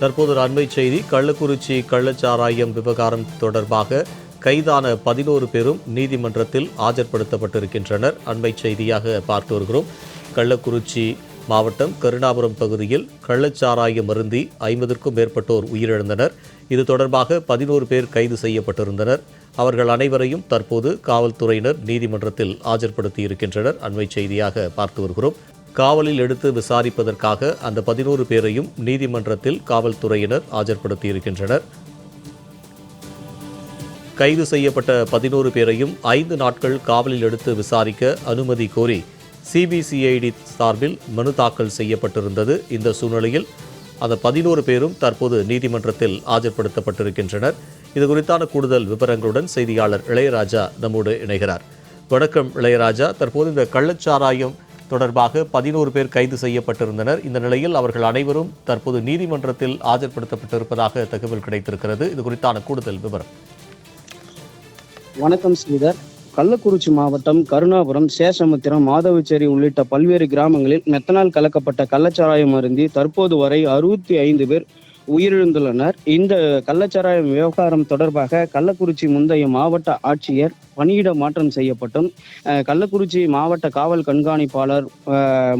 தற்போது ஒரு அண்மை செய்தி. கள்ளக்குறிச்சி கள்ளச்சாராயம் விவகாரம் தொடர்பாக கைதான பதினோரு பேரும் நீதிமன்றத்தில் ஆஜர்படுத்தப்பட்டிருக்கின்றனர். அண்மை செய்தியாக பார்த்து வருகிறோம். கள்ளக்குறிச்சி மாவட்டம் கருணாபுரம் பகுதியில் கள்ளச்சாராயம் அருந்தி ஐம்பதற்கும் மேற்பட்டோர் உயிரிழந்தனர். இது தொடர்பாக பதினோரு பேர் கைது செய்யப்பட்டிருந்தனர். அவர்கள் அனைவரையும் தற்போது காவல்துறையினர் நீதிமன்றத்தில் ஆஜர்படுத்தி இருக்கின்றனர் அண்மை செய்தியாக பார்த்து வருகிறோம். காவலில் எடுத்து விசாரிப்பதற்காக அந்த பதினோரு பேரையும் நீதிமன்றத்தில் காவல்துறையினர் ஆஜர்படுத்தியிருக்கின்றனர். கைது செய்யப்பட்ட பதினோரு பேரையும் ஐந்து நாட்கள் காவலில் எடுத்து விசாரிக்க அனுமதி கோரி சிபிசிஐடி சார்பில் மனு தாக்கல் செய்யப்பட்டிருந்தது. இந்த சூழ்நிலையில் அந்த பதினோரு பேரும் தற்போது நீதிமன்றத்தில் ஆஜர்படுத்தப்பட்டிருக்கின்றனர். இது குறித்தான கூடுதல் விவரங்களுடன் செய்தியாளர் இளையராஜா நம்மோடு இணைகிறார். வணக்கம் இளையராஜா. தற்போது இந்த கள்ளச்சாராயம் தொடர்பாக பதினோரு பேர் கைது செய்யப்பட்டிருந்தனர். இந்த நிலையில் அவர்கள் அனைவரும் தற்போது நீதிமன்றத்தில் ஆஜர்படுத்தப்பட்டிருப்பதாக தகவல் கிடைத்திருக்கிறது. இது குறித்தான கூடுதல் விவரம். வணக்கம் ஸ்ரீதர். கள்ளக்குறிச்சி மாவட்டம் கருணாபுரம் சேஷமுத்திரம் மாதவச்சேரி உள்ளிட்ட பல்வேறு கிராமங்களில் மெத்தனால் கலக்கப்பட்ட கள்ளச்சாராயம் அருந்தி தற்போது வரை அறுபத்தி ஐந்து பேர் உயிரிழந்துள்ளனர். இந்த கள்ளச்சாராயம் விவகாரம் தொடர்பாக கள்ளக்குறிச்சி முந்தைய மாவட்ட ஆட்சியர் பணியிட மாற்றம் செய்யப்பட்டும். கள்ளக்குறிச்சி மாவட்ட காவல் கண்காணிப்பாளர்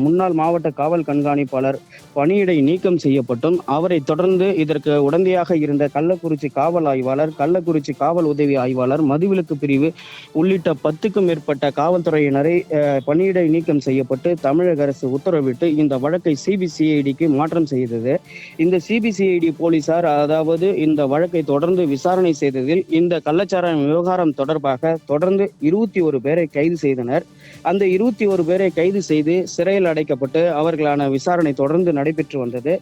முன்னாள் மாவட்ட காவல் கண்காணிப்பாளர் பணியிடை நீக்கம் செய்யப்பட்டும். அவரை தொடர்ந்து இதற்கு உடந்தையாக இருந்த கள்ளக்குறிச்சி காவல் ஆய்வாளர் கள்ளக்குறிச்சி காவல் உதவி ஆய்வாளர் மதுவிலக்கு பிரிவு உள்ளிட்ட பத்துக்கும் மேற்பட்ட காவல்துறையினரை பணியிடை நீக்கம் செய்யப்பட்டு தமிழக அரசு உத்தரவிட்டு இந்த வழக்கை சிபிசிஐடிக்கு மாற்றம் செய்தது. இந்த சிபிசிஐடி போலீசார் அதாவது இந்த வழக்கை தொடர்ந்து விசாரணை செய்ததில் இந்த கள்ளச்சாராயம் விவகாரம் தொடர்பாக தொடர்ந்து இருபத்தி ஒரு பேரை கைது செய்தனர். அந்த இருபத்தி ஒரு பேரை கைது செய்து சிறையில் அடைக்கப்பட்டு அவர்களான விசாரணை தொடர்ந்து நடைபெற்று வந்தது.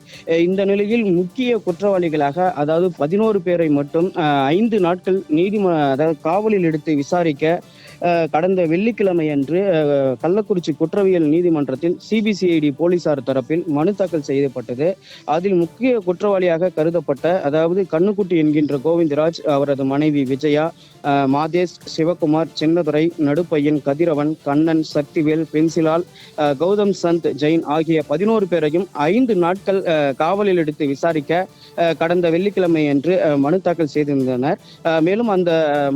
இந்த நிலையில் முக்கிய குற்றவாளிகளாக அதாவது பதினோரு பேரை மட்டும் ஐந்து நாட்கள் நீதிம அதாவது காவலில் எடுத்து விசாரிக்க கடந்த வெள்ளிக்கிழமை அன்று கள்ளக்குறிச்சி குற்றவியல் நீதிமன்றத்தில் சிபிசிஐடி போலீசார் தரப்பில் மனு தாக்கல் செய்யப்பட்டது. அதில் முக்கிய குற்றவாளியாக கருதப்பட்ட அதாவது கண்ணுக்குட்டி என்கின்ற கோவிந்தராஜ் அவரது மனைவி விஜயா மாதேஷ் சிவ சிவகுமார் சின்னதுரை நடுப்பையன் கதிரவன் கண்ணன் சக்திவேல் பென்சிலால் கௌதம் சந்த் ஜெயின் ஆகிய பதினோரு பேரையும் ஐந்து நாட்கள் காவலில் எடுத்து விசாரிக்க கடந்த வெள்ளிக்கிழமை அன்று மனு தாக்கல் செய்திருந்தனர். மேலும் அந்த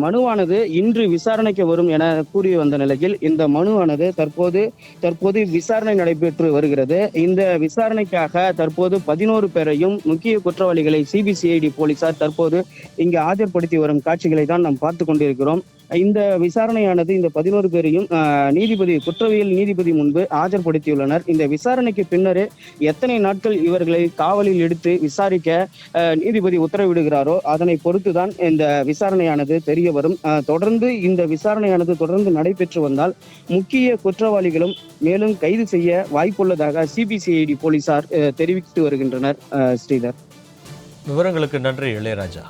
மனுவானது இன்று விசாரணைக்கு வரும் என கூறி வந்த நிலையில் இந்த மனுவானது தற்போது தற்போது விசாரணை நடைபெற்று வருகிறது. இந்த விசாரணைக்காக தற்போது பதினோரு பேரையும் முக்கிய குற்றவாளிகளை சிபிசிஐடி போலீசார் தற்போது இங்கு ஆஜர்படுத்தி வரும் காட்சிகளை தான் நாம் பார்த்து கொண்டிருக்கிறோம். இந்த விசாரணையானது இந்த பதினோரு பேரையும் நீதிபதி குற்றவியல் நீதிபதி முன்பு ஆஜர்படுத்தியுள்ளனர். இந்த விசாரணைக்கு பின்னரே எத்தனை நாட்கள் இவர்களை காவலில் எடுத்து விசாரிக்க நீதிபதி உத்தரவிடுகிறாரோ அதனை பொறுத்துதான் இந்த விசாரணையானது தெரிய வரும். தொடர்ந்து இந்த விசாரணையானது தொடர்ந்து நடைபெற்று வந்தால் முக்கிய குற்றவாளிகளும் மேலும் கைது செய்ய வாய்ப்புள்ளதாக சிபிசிஐடி போலீசார் தெரிவித்து வருகின்றனர் ஸ்ரீதர். விவரங்களுக்கு நன்றி இளையராஜா.